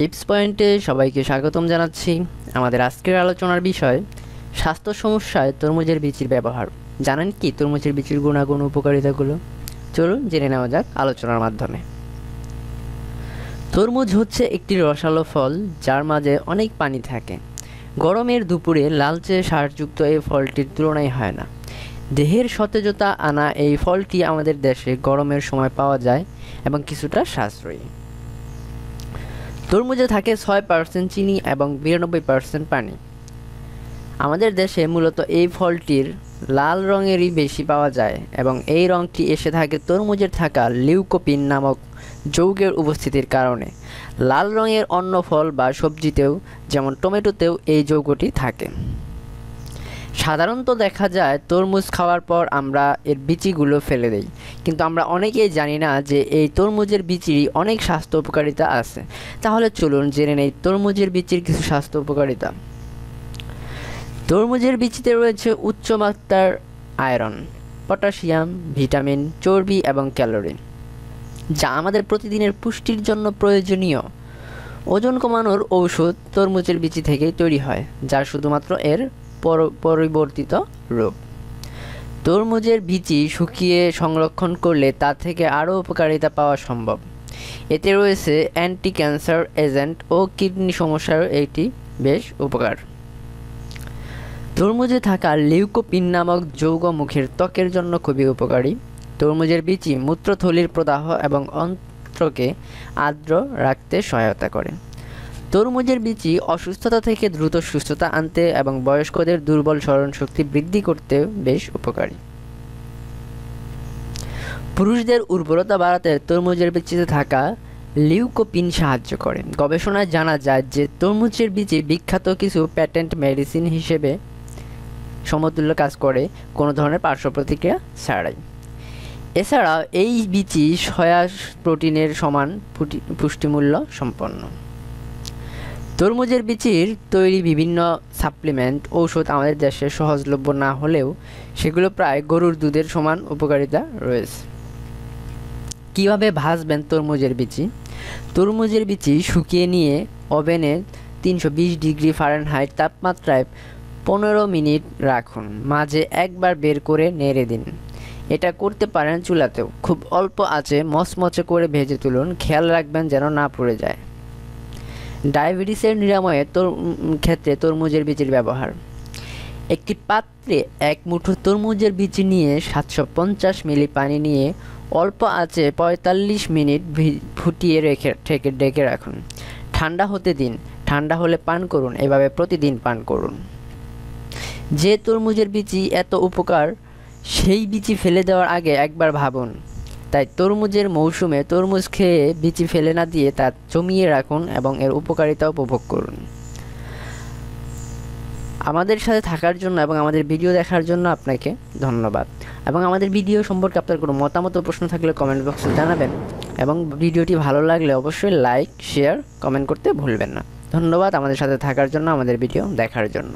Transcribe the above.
Tips পয়েন্টে সবাইকে স্বাগতম জানাচ্ছি। আমাদের আজকের আলোচনার বিষয়, স্বাস্থ্য সমস্যায় তরমুজের বিচির ব্যবহার। জানেন কি তরমুজের বিচির গুণাগুণ, উপকারিতাগুলো? চলুন জেনে নেওয়া যাক আলোচনার মাধ্যমে। তরমুজ হচ্ছে একটি রসালো ফল, যার মাঝে অনেক পানি থাকে। গরমের দুপুরে লালচে সারযুক্ত এই ফলটির তুলনায় হয় না। দেহের সতেজতা আনা এই ফলটি আমাদের দেশে গরমের সময় পাওয়া যায় এবং কিছুটা সাশ্রয়ী। তরমুজে থাকে ছয় পার্সেন্ট চিনি এবং বিরানব্বই পার্সেন্ট পানি। আমাদের দেশে মূলত এই ফলটির লাল রঙেরই বেশি পাওয়া যায় এবং এই রঙটি এসে থাকে তরমুজের থাকা লিউকোপিন নামক যৌগের উপস্থিতির কারণে। লাল রঙের অন্য ফল বা সবজিতেও, যেমন টমেটোতেও এই যৌগটি থাকে। সাধারণত দেখা যায় তরমুজ খাওয়ার পর আমরা এর বিচিগুলো ফেলে দেই। কিন্তু আমরা অনেকেই জানি না যে এই তরমুজের বিচিরই অনেক স্বাস্থ্য উপকারিতা আছে। তাহলে চলুন জেনে নেই তরমুজের বিচির কিছু স্বাস্থ্য উপকারিতা। তরমুজের বিচিতে রয়েছে উচ্চমাত্রার আয়রন, পটাশিয়াম, ভিটামিন, চর্বি এবং ক্যালোরি যা আমাদের প্রতিদিনের পুষ্টির জন্য প্রয়োজনীয়। ওজন কমানোর ঔষধ তরমুজের বিচি থেকেই তৈরি হয়, যা শুধুমাত্র এর পরিবর্তিত রূপ। তরমুজের বিচি শুকিয়ে সংরক্ষণ করলে তা থেকে আরও উপকারিতা পাওয়া সম্ভব। এতে রয়েছে অ্যান্টি ক্যান্সার এজেন্ট ও কিডনি সমস্যার এটি বেশ উপকার। তরমুজে থাকা লিউকোপিন নামক যৌগ মুখের ত্বকের জন্য খুবই উপকারী। তরমুজের বিচি মূত্রথলির প্রদাহ এবং অন্ত্রকে আর্দ্র রাখতে সহায়তা করে। তরমুজের বিচি অসুস্থতা থেকে দ্রুত সুস্থতা আনতে এবং বয়স্কদের দুর্বল স্মরণ শক্তি বৃদ্ধি করতে বেশ উপকারী। পুরুষদের উর্বরতা বাড়াতে তরমুজের বিচিতে থাকা লিউকোপিন সাহায্য করে। গবেষণায় জানা যায় যে তরমুজের বীজে বিখ্যাত কিছু প্যাটেন্ট মেডিসিন হিসেবে সমতুল্য কাজ করে, কোনো ধরনের পার্শ্ব প্রতিক্রিয়া ছাড়াই। এছাড়া এই বীচি সয়া প্রোটিনের সমান পুষ্টিমূল্য সম্পন্ন। তরমুজের বীচির তৈরি বিভিন্ন সাপ্লিমেন্ট ঔষধ আমাদের দেশে সহজলভ্য না হলেও সেগুলো প্রায় গরুর দুধের সমান উপকারিতা রয়েছে। কীভাবে ভাজবেন তরমুজের বিচি? তরমুজের বিচি শুকিয়ে নিয়ে ওভেনে তিনশো বিশ ডিগ্রি ফারেনহাইট তাপমাত্রায় পনেরো মিনিট রাখুন। মাঝে একবার বের করে নেড়ে দিন। এটা করতে পারেন চুলাতেও। খুব অল্প আছে মচমচে করে ভেজে তুলুন। খেয়াল রাখবেন যেন না পড়ে যায়। ডায়াবেটিসের নিরাময়ে তোর ক্ষেত্রে তরমুজের বীজের ব্যবহার। একটি পাত্রে এক মুঠো তরমুজের বীজ নিয়ে সাতশো পঞ্চাশ মিলি পানি নিয়ে অল্প আছে পঁয়তাল্লিশ মিনিট ফুটিয়ে রেখে, ঠেকে ডেকে রাখুন। ঠান্ডা হতে দিন। ঠান্ডা হলে পান করুন। এভাবে প্রতিদিন পান করুন। যে তরমুজের বিচি এত উপকার, সেই বিচি ফেলে দেওয়ার আগে একবার ভাবুন তাই তরমুজের মৌসুমে তরমুজ খেয়ে বিচি ফেলে না দিয়ে তা জমিয়ে রাখুন এবং এর উপকারিতা উপভোগ করুন। আমাদের সাথে থাকার জন্য এবং আমাদের ভিডিও দেখার জন্য আপনাকে ধন্যবাদ। এবং আমাদের ভিডিও সম্পর্কে আপনার কোনো মতামত প্রশ্ন থাকলে কমেন্ট বক্সে জানাবেন এবং ভিডিওটি ভালো লাগলে অবশ্যই লাইক শেয়ার কমেন্ট করতে ভুলবেন না। ধন্যবাদ আমাদের সাথে থাকার জন্য, আমাদের ভিডিও দেখার জন্য।